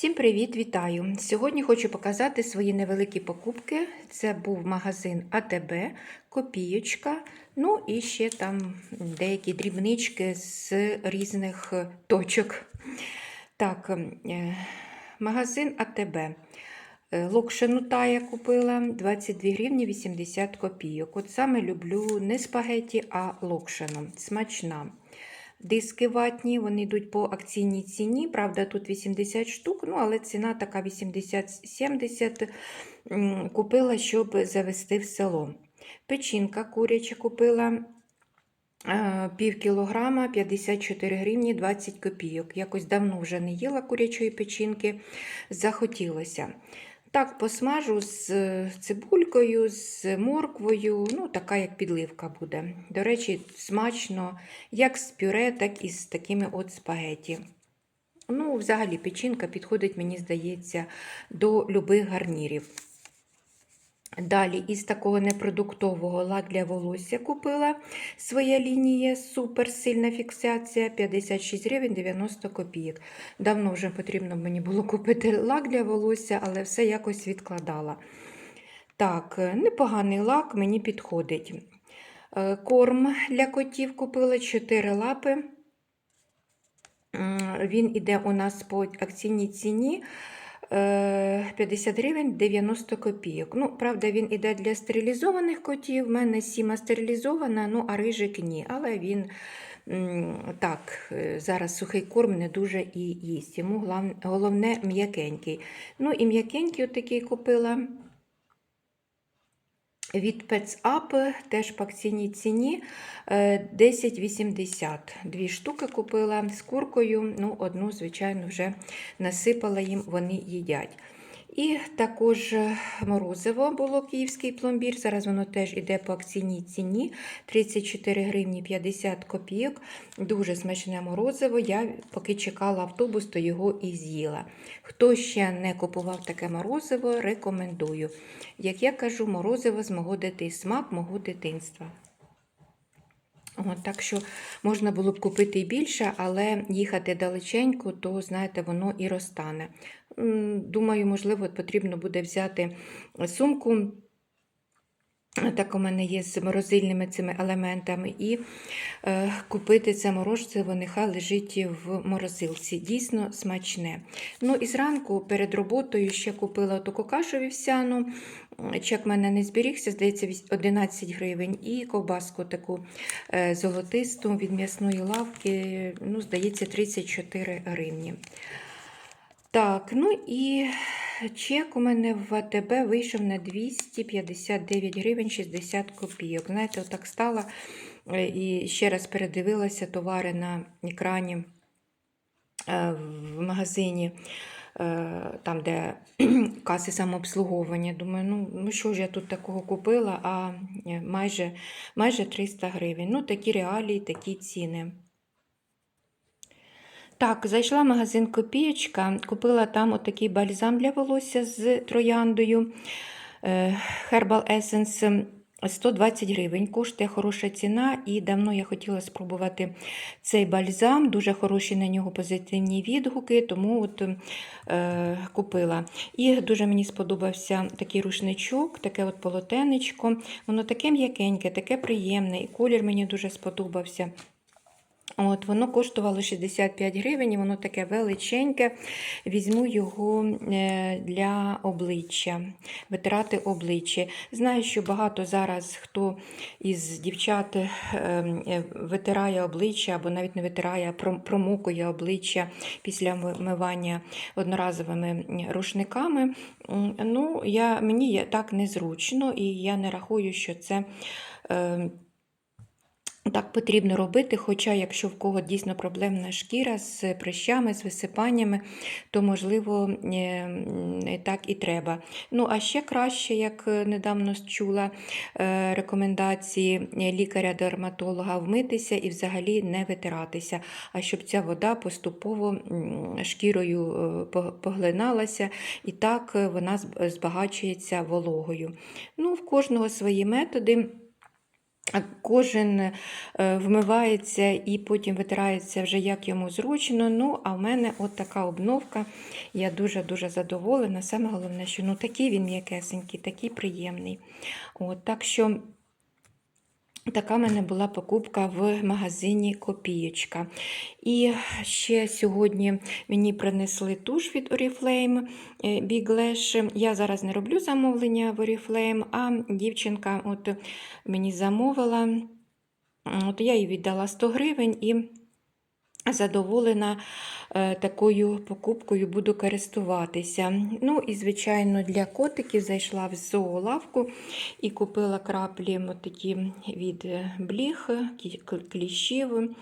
Всім привіт, вітаю! Сьогодні хочу показати свої невеликі покупки. Це був магазин АТБ, копійочка, ну і ще там деякі дрібнички з різних точок. Так, е, магазин АТБ. Е, Локшину тая купила 22 гривні 80 копійок. От саме люблю не спагеті, а локшину. Смачна. Диски ватні, вони йдуть по акційній ціні. Правда, тут 80 штук, ну, але ціна така 80-70 М, купила, щоб завести в село. Печінка куряча купила е, пів кілограма 54 гривні 20 копійок. Якось давно вже не їла курячої печінки, захотілося. Так, посмажу з е, цибулькою, з морквою, ну, така як підливка буде. До речі, смачно як з пюре, так і з такими от спагеті. Ну, взагалі, печінка підходить, мені здається, до любих гарнірів. Далі із такого непродуктового лак для волосся купила своя лінія супер сильна фіксація 56 гривень 90 копійок. Давно вже потрібно мені було купити лак для волосся, але все якось відкладала. Так, непоганий лак мені підходить. Е, Корм для котів купила 4 лапи. Він іде у нас по акційній ціні. Е, 50 гривень 90 копійок. Ну, правда, він іде для стерилізованих котів. У мене сіма стерилізована, ну, а рижик ні. Але він так, е, зараз сухий корм не дуже і їсть. Йому головне м'якенький. Ну, і м'якенький отакий купила. Від Пецап теж по акційній ціні е, 10,80. Дві штуки купила з куркою. Ну, одну, звичайно, вже насипала їм, вони їдять. І також е, морозиво було київський пломбір. Зараз воно теж іде по акційній ціні 34 гривні 50 копійок. Дуже смачне морозиво. Я поки чекала автобус, то його і з'їла. Хто ще не купував таке морозиво, рекомендую. Як я кажу, морозиво з мого дитинства, смак мого дитинства. От, так що можна було б купити і більше, але їхати далеченько, то, знаєте, воно і розтане. Думаю, можливо, потрібно буде взяти сумку. Так у мене є з морозильними цими елементами, і е, купити це морозиво, нехай лежить в морозилці. Дійсно смачне. Ну і зранку перед роботою ще купила таку кашу вівсяну. Чек в мене не зберігся, здається, 11 гривень. І ковбаску таку е, золотисту від м'ясної лавки, ну, здається, 34 гривні. Так, ну і чек у мене в АТБ вийшов на 259 гривень 60 копійок. Знаєте, отак стала е, і ще раз передивилася товари на екрані е, в магазині, там, де каси самообслуговування. Думаю, ну, ну що ж я тут такого купила, а е, майже, майже 300 гривень. Ну, такі реалії, такі ціни. Так, зайшла в магазин Копієчка, купила там отакий бальзам для волосся з трояндою. е, Herbal Essence 120 гривень. Коштує хороша ціна, і давно я хотіла спробувати цей бальзам. Дуже хороші на нього позитивні відгуки, тому от е, купила. І дуже мені сподобався такий рушничок, таке от полотенечко. Воно таке м'якеньке, таке приємне, і колір мені дуже сподобався. От, Воно коштувало 65 гривень, воно таке величеньке. Візьму його е, для обличчя, витирати обличчя. Знаю, що багато зараз хто із дівчат е, е, витирає обличчя або навіть не витирає, а промокує обличчя після вмивання одноразовими рушниками. Ну, я, мені так незручно, і я не рахую, що це. Так потрібно робити, хоча, якщо в кого дійсно проблемна шкіра з прищами, з висипаннями, то, можливо, е, так і треба. Ну, а ще краще, як недавно чула е, рекомендації лікаря-дерматолога, вмитися і взагалі не витиратися, а щоб ця вода поступово шкірою е, поглиналася, і так вона збагачується вологою. Ну, в кожного свої методи. Кожен е, вмивається і потім витирається вже як йому зручно. Ну, а в мене от така обновка. Я дуже-дуже задоволена. Саме головне, що ну, такий він м'якесенький, такий приємний. От, так що така в мене була покупка в магазині Копієчка. І ще сьогодні мені принесли туш від Oriflame е, Big Lash. Я зараз не роблю замовлення в Oriflame, а дівчинка от мені замовила. От я їй віддала 100 гривень і задоволена е, такою покупкою буду користуватися. Ну і, звичайно, для котиків зайшла в зоолавку і купила краплі такі від е, бліх, кліщів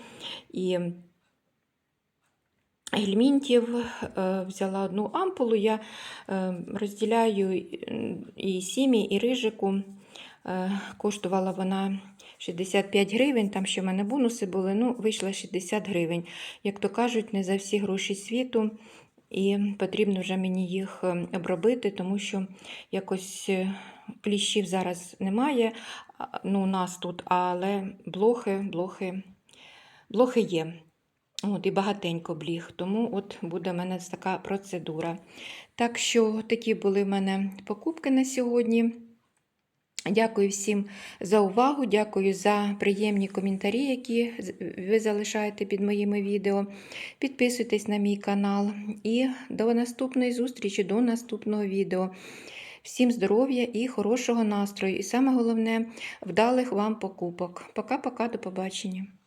і гельмінтів. Е, Взяла одну ампулу, я розділяю і- сімі, і рижику. Е, Коштувала вона 65 гривень, там ще в мене бонуси були, ну, вийшло 60 гривень. Як то кажуть, не за всі гроші світу, і потрібно вже мені їх е, обробити, тому що якось е, кліщів зараз немає ну, у нас тут, але блохи, блохи, блохи є. От, і багатенько бліг, тому от буде в мене така процедура. Так що такі були в мене покупки на сьогодні. Дякую всім за увагу, дякую за приємні коментарі, які ви залишаєте під моїми відео. Підписуйтесь на мій канал і до наступної зустрічі, до наступного відео. Всім здоров'я і хорошого настрою. І саме головне, вдалих вам покупок. Пока-пока, до побачення.